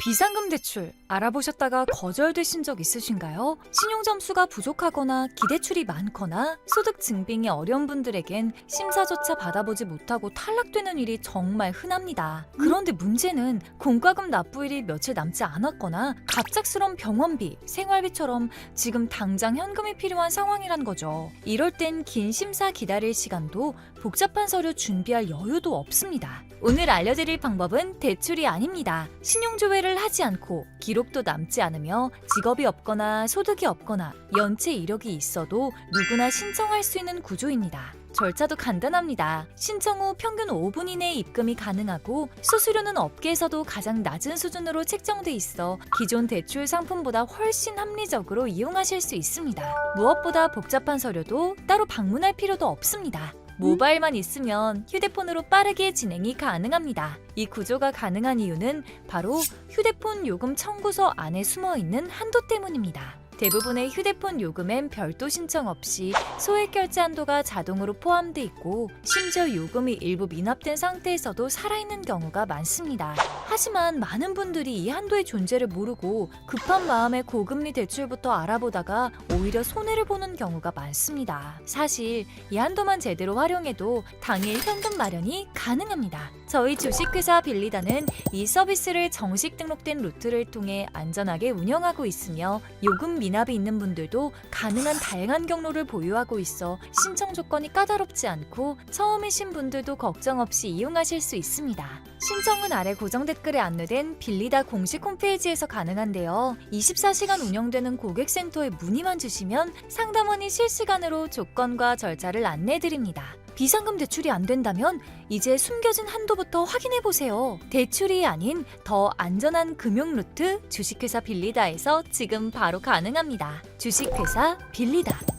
비상금 대출 알아보셨다가 거절되신 적 있으신가요? 신용 점수가 부족하거나 기대출이 많거나 소득 증빙이 어려운 분들에겐 심사조차 받아보지 못하고 탈락되는 일이 정말 흔합니다. 그런데 문제는 공과금 납부일이 며칠 남지 않았거나 갑작스런 병원비, 생활비처럼 지금 당장 현금이 필요한 상황이란 거죠. 이럴 땐 긴 심사 기다릴 시간도 복잡한 서류 준비할 여유도 없습니다. 오늘 알려드릴 방법은 대출이 아닙니다. 신용조회를 하지 않고 기록도 남지 않으며 직업이 없거나 소득이 없거나 연체 이력이 있어도 누구나 신청할 수 있는 구조입니다. 절차도 간단합니다. 신청 후 평균 5분 이내에 입금이 가능하고 수수료는 업계에서도 가장 낮은 수준으로 책정돼 있어 기존 대출 상품보다 훨씬 합리적으로 이용하실 수 있습니다. 무엇보다 복잡한 서류도 따로 방문할 필요도 없습니다. 모바일만 있으면 휴대폰으로 빠르게 진행이 가능합니다. 이 구조가 가능한 이유는 바로 휴대폰 요금 청구서 안에 숨어 있는 한도 때문입니다. 대부분의 휴대폰 요금엔 별도 신청 없이 소액 결제 한도가 자동으로 포함돼 있고 심지어 요금이 일부 미납된 상태에서도 살아있는 경우가 많습니다. 하지만 많은 분들이 이 한도의 존재를 모르고 급한 마음에 고금리 대출부터 알아보다가 오히려 손해를 보는 경우가 많습니다. 사실 이 한도만 제대로 활용해도 당일 현금 마련이 가능합니다. 저희 주식회사 빌리다는 이 서비스를 정식 등록된 루트를 통해 안전하게 운영하고 있으며 요금 미납이 있는 분들도 가능한 다양한 경로를 보유하고 있어 신청 조건이 까다롭지 않고 처음이신 분들도 걱정 없이 이용하실 수 있습니다. 신청은 아래 고정 댓글에 안내된 빌리다 공식 홈페이지에서 가능한데요. 24시간 운영되는 고객센터에 문의만 주시면 상담원이 실시간으로 조건과 절차를 안내해드립니다. 비상금 대출이 안 된다면 이제 숨겨진 한도부터 확인해 보세요. 대출이 아닌 더 안전한 금융 루트 주식회사 빌리다에서 지금 바로 가능합니다. 주식회사 빌리다.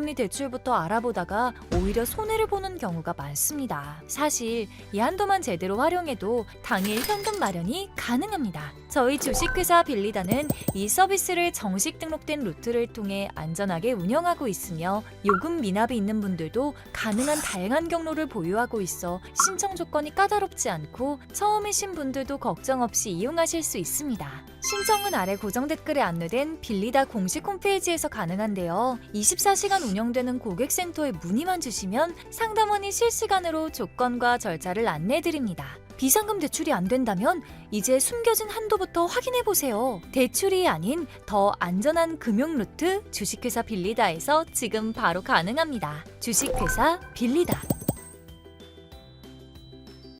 금리 대출부터 알아보다가 오히려 손해를 보는 경우가 많습니다. 사실 이 한도만 제대로 활용해도 당일 현금 마련이 가능합니다. 저희 주식회사 빌리다는 이 서비스를 정식 등록된 루트를 통해 안전하게 운영하고 있으며 요금 미납이 있는 분들도 가능한 다양한 경로를 보유하고 있어 신청 조건이 까다롭지 않고 처음이신 분들도 걱정 없이 이용하실 수 있습니다. 신청은 아래 고정 댓글에 안내된 빌리다 공식 홈페이지에서 가능한데요. 24시간 운영되는 고객센터에 문의만 주시면 상담원이 실시간으로 조건과 절차를 안내해드립니다. 비상금 대출이 안 된다면 이제 숨겨진 한도부터 확인해 보세요. 대출이 아닌 더 안전한 금융 루트 주식회사 빌리다에서 지금 바로 가능합니다. 주식회사 빌리다.